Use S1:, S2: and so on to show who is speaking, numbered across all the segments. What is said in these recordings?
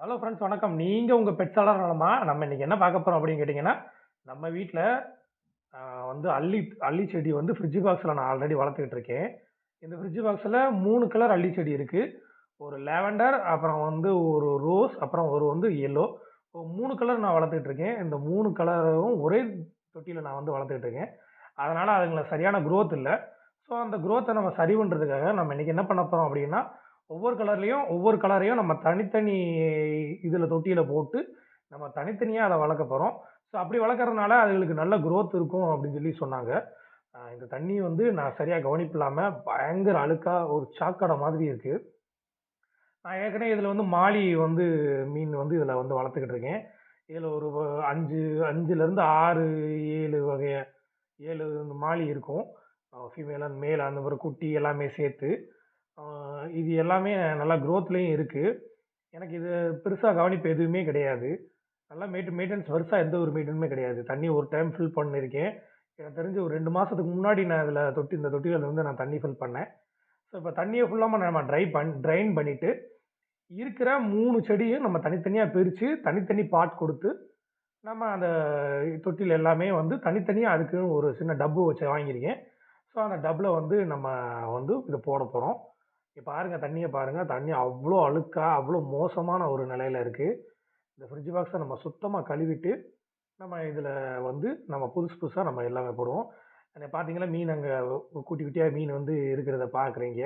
S1: Hello friends வணக்கம். நீங்கள் உங்கள் பெட்ஸாளர் நலமா? நம்ம இன்றைக்கி என்ன பார்க்க போகிறோம் அப்படின்னு கேட்டிங்கன்னா நம்ம வீட்டில் வந்து அள்ளி அள்ளி செடி வந்து ஃப்ரிட்ஜ் பாக்ஸில் நான் ஆல்ரெடி வளர்த்துக்கிட்டு இருக்கேன். இந்த ஃப்ரிட்ஜ் பாக்ஸில் மூணு கலர் அள்ளி செடி இருக்குது ஒரு லாவெண்டர், அப்புறம் வந்து ஒரு ரோஸ், அப்புறம் ஒரு வந்து எல்லோ. மூணு கலர் நான் வளர்த்துக்கிட்டு இருக்கேன். இந்த மூணு கலரும் ஒரே தொட்டியில் நான் வந்து வளர்த்துக்கிட்டு இருக்கேன். அதனால் அதுங்களை சரியான குரோத் இல்லை ஸோ அந்த க்ரோத்தை நம்ம சரி பண்ணுறதுக்காக நம்ம இன்றைக்கி என்ன பண்ண போகிறோம் அப்படின்னா, ஒவ்வொரு கலர்லேயும் ஒவ்வொரு கலரையும் நம்ம தனித்தனி இதில் தொட்டியில் போட்டு, நம்ம தனித்தனியாக அதை வளர்க்க போகிறோம் ஸோ அப்படி வளர்க்குறதுனால அதுகளுக்கு நல்ல குரோத் இருக்கும் அப்படின்னு சொல்லி சொன்னாங்க. இந்த தண்ணி வந்து நான் சரியாக கவனிப்பில்லாமல் பயங்கர அழுக்காக ஒரு சாக்கடை மாதிரி இருக்குது நான் ஏற்கனவே இதில் வந்து மாலி வந்து மீன் வந்து இதில் வந்து வளர்த்துக்கிட்டு இருக்கேன். இதில் ஒரு 5 5லருந்து 6, 7 வகைய ஏழு மாலி இருக்கும். அ ஃபீமேல் அண்ட் மேல் அந்த மாதிரி குட்டி எல்லாமே சேர்த்து. இது எல்லாமே நல்லா குரோத்லயும் இருக்கு. எனக்கு இது பெருசா கவனிப்பு எதுவுமே கிடையாது. நல்லா மெயின்ட் மெயின்டனன்ஸ் பெருசா எந்த ஒரு மெயின்டனுமே கிடையாது. தண்ணி ஒரு டைம் ஃபில் பண்ணியிருக்கேன். எனக்கு தெரிஞ்சு ஒரு 2 மாசத்துக்கு முன்னாடி நான் இதுல தொட்டி இந்த தொட்டியில வந்து நான் தண்ணி ஃபில் பண்ணேன். ஸோ இப்ப தண்ணிய ஃபுல்லாம நம்ம ட்ரை பண் ட்ரைன் பண்ணிட்டு, இருக்கிற 3 செடியும் நம்ம தனித்தனியா பிரிச்சு, தனித்தனி பாட் குடுத்து, நம்ம அந்த தொட்டியில் எல்லாமே வந்து தனித்தனியா அதுக்குன்னு ஒரு சின்ன டப்பு வச்சு வாங்கியிருக்கேன். ஸோ அந்த டப்ல வந்து நம்ம வந்து இத போடப்போறோம். பாருங்கள் தண்ணியை பாருங்கள் பாருங்க. தண்ணி அவ்வளோ அழுக்காக அவ்வளோ மோசமான ஒரு நிலையில் இருக்குது இந்த ஃப்ரிட்ஜ் பாக்ஸை நம்ம சுத்தமாக கழுவிட்டு, நம்ம இதில் வந்து நம்ம புதுசு புதுசாக நம்ம எல்லாமே போடுவோம். அங்க பார்த்தீங்கன்னா, மீன் அங்கே குட்டி குட்டியாக மீன் வந்து இருக்கிறத பார்க்குறீங்க.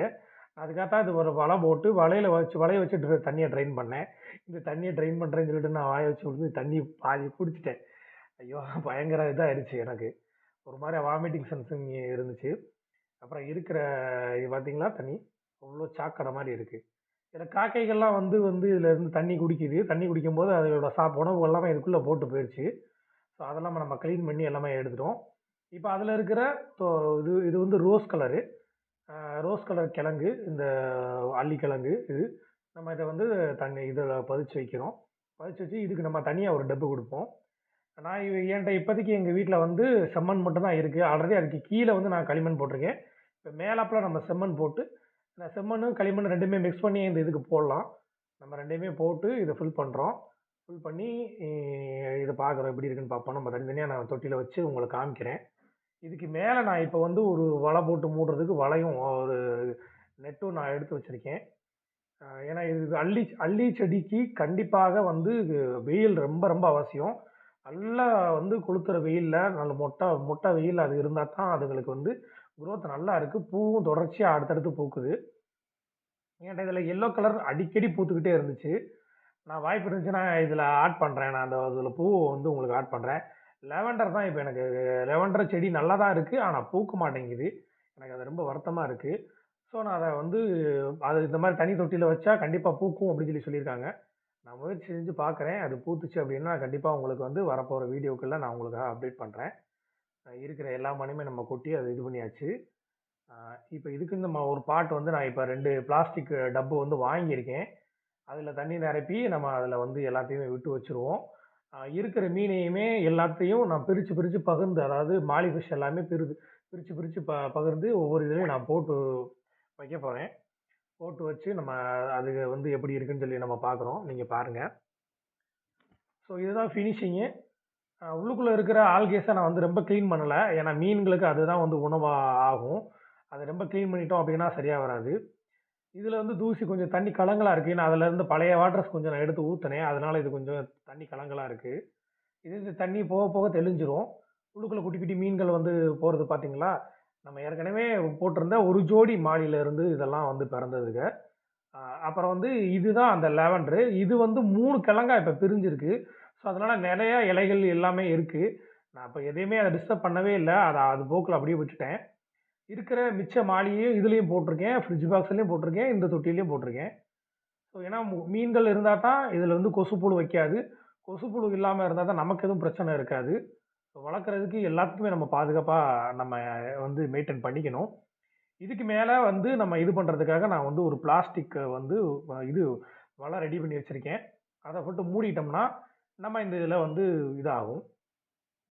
S1: அதுக்காகத்தான் இது ஒரு வலை போட்டு, வலையில் வச்சு வலைய வச்சு தண்ணியை ட்ரைன் பண்ணேன். இந்த தண்ணியை ட்ரைன் பண்ணுறேன்னு சொல்லிட்டு நான் வாயை வச்சு விட்டு தண்ணி பாதி பிடிச்சிட்டேன் ஐயோ! பயங்கர இதாகிடுச்சு எனக்கு. ஒரு மாதிரி வாமிட்டிங் சென்சிங் இருந்துச்சு. அப்புறம் இருக்கிற இது பார்த்தீங்களா தண்ணி? அவ்வளோ சாக்கடை மாதிரி இருக்குது இதில் காக்கைகள்லாம் வந்து வந்து இதில் இருந்து தண்ணி குடிக்குது. தண்ணி குடிக்கும்போது அதோட சாப் உணவு எல்லாமே இதுக்குள்ளே போட்டு போயிடுச்சு ஸோ அதெல்லாம் நம்ம க்ளீன் பண்ணி எல்லாமே எடுத்துட்டோம். இப்போ அதில் இருக்கிற இது இது வந்து ரோஸ் கலரு. ரோஸ் கலர் கிழங்கு. இந்த அள்ளிக்கிழங்கு கிழங்கு இது. நம்ம இதை வந்து தண்ணி இதில் பதிச்சு வைக்கிறோம். பதிச்சு வச்சு இதுக்கு நம்ம தனியாக ஒரு டப்பு கொடுப்போம் நான் இ என்ட்ட இப்போதைக்கு எங்கள் வீட்டில் வந்து செம்மண் மட்டும் தான் ஆல்ரெடி அதுக்கு கீழே வந்து நான் களிமண் போட்டிருக்கேன். இப்போ மேலாப்பில் நம்ம செம்மண் போட்டு, இந்த செம்மண்ணும், களிமண் ரெண்டுமே மிக்ஸ் பண்ணி இந்த இதுக்கு போடலாம். நம்ம 2யுமே போட்டு இதை ஃபில் பண்ணுறோம் ஃபில் பண்ணி இதை பார்க்குறோம் எப்படி இருக்குன்னு பார்ப்போம். நம்ம தனியாக நான் தொட்டியில் வச்சு உங்களுக்கு காமிக்கிறேன். இதுக்கு மேலே நான் இப்போ வந்து ஒரு வலை போட்டு மூடுறதுக்கு வலையும் ஒரு நெட்டும் நான் எடுத்து வச்சுருக்கேன் ஏன்னா இது அள்ளி அள்ளி செடிக்கு கண்டிப்பாக வந்து வெயில் ரொம்ப ரொம்ப அவசியம். நல்லா வந்து கொளுத்துற வெயிலில் நல்ல மொட்டை மொட்டை வெயில் அது இருந்தால் தான் அதுங்களுக்கு வந்து குரோத் நல்லா இருக்குது பூவும் தொடர்ச்சியாக அடுத்தடுத்து பூக்குது. என்கிட்ட இதில் எல்லோ கலர் அடிக்கடி பூத்துக்கிட்டே இருந்துச்சு. நான் வாய்ப்பு இருந்துச்சுன்னா இதில் ஆட் பண்ணுறேன் நான் அந்த அதில் பூ வந்து உங்களுக்கு ஆட் பண்ணுறேன் லெவண்டர் தான் இப்போ எனக்கு லெவண்டர் செடி நல்லா தான் இருக்குது ஆனால் பூக்க மாட்டேங்குது. எனக்கு அது ரொம்ப வருத்தமாக இருக்குது ஸோ நான் அதை வந்து அது இந்த மாதிரி தனி தொட்டியில் வச்சா கண்டிப்பாக பூக்கும் அப்படின்னு சொல்லி சொல்லியிருக்காங்க. நான் முயற்சி செஞ்சு பார்க்குறேன். அது பூத்துச்சு அப்படின்னா, கண்டிப்பாக உங்களுக்கு வந்து வரப்போகிற வீடியோக்கெல்லாம் நான் உங்களுக்காக அப்டேட் பண்ணுறேன் இருக்கிற எல்லா மணியுமே நம்ம கொட்டி அதை இது பண்ணியாச்சு. இப்போ இதுக்கு இந்த நம்ம ஒரு பாட் வந்து நான் இப்போ ரெண்டு பிளாஸ்டிக் டப்பு வந்து வாங்கியிருக்கேன். அதில் தண்ணி நிரப்பி நம்ம அதில் வந்து எல்லாத்தையுமே விட்டு வச்சுருவோம். இருக்கிற மீனையுமே எல்லாத்தையும் நான் பிரித்து பிரித்து பகிர்ந்து அதாவது மாலி ஃபிஷ் எல்லாமே பிரிது பிரித்து பிரித்து ப பகிர்ந்து ஒவ்வொரு இதுலேயும் நான் போட்டு வைக்க போகிறேன் போட்டு வச்சு நம்ம அது வந்து எப்படி இருக்குன்னு சொல்லி நம்ம பார்க்குறோம். நீங்கள் பாருங்கள் ஸோ இதுதான் ஃபினிஷிங்கு. உள்ளுக்குள்ளே இருக்கிற ஆல்கேஸை நான் வந்து ரொம்ப க்ளீன் பண்ணலை ஏன்னா மீன்களுக்கு அதுதான் வந்து உணவாக ஆகும். அதை ரொம்ப க்ளீன் பண்ணிட்டோம் அப்படின்னா சரியாக வராது. இதில் வந்து தூசி கொஞ்சம் தண்ணி கலங்களாக இருக்குது நான் அதுல இருந்து பழைய வாட்டர்ஸ் கொஞ்சம் நான் எடுத்து ஊற்றினேன் அதனால் இது கொஞ்சம் தண்ணி கலங்களாக இருக்குது இது தண்ணி போக போக தெளிஞ்சிரும். உள்ளுக்குள்ளே குட்டி குட்டி மீன்கள் வந்து போகிறது பார்த்தீங்களா? நம்ம ஏற்கனவே போட்டிருந்த ஒரு ஜோடி மாலியில இருந்து இதெல்லாம் வந்து பிறந்ததுங்க. அப்புறம் வந்து இதுதான் அந்த லாவெண்டரு. இது வந்து மூணு கிழங்கா இப்போ பிரிஞ்சிருக்கு. ஸோ அதனால் நிறையா இலைகள் எல்லாமே இருக்குது நான் இப்போ எதையுமே அதை டிஸ்டர்ப் பண்ணவே இல்லை அதை அது போக்கில் அப்படியே விட்டுட்டேன். இருக்கிற மிச்ச மாலியையும் இதுலேயும் போட்டிருக்கேன். ஃப்ரிட்ஜ் பாக்ஸ்லேயும் போட்டிருக்கேன். இந்த தொட்டிலையும் போட்டிருக்கேன். ஸோ ஏன்னா மீன்கள் இருந்தால் தான் இதில் வந்து கொசுப்புழு வைக்காது. கொசுப்புழு இல்லாமல் இருந்தால் தான் நமக்கு எதுவும் பிரச்சனை இருக்காது. வளர்க்குறதுக்கு எல்லாத்துக்குமே நம்ம பாதுகாப்பாக நம்ம வந்து மெயின்டெயின் பண்ணிக்கணும். இதுக்கு மேலே வந்து நம்ம இது பண்ணுறதுக்காக நான் வந்து ஒரு பிளாஸ்டிக்கை வந்து இது வலை ரெடி பண்ணி வச்சுருக்கேன் அதை போட்டு மூடிட்டோம்னா, நம்ம இந்த இதில் வந்து இதாகும்.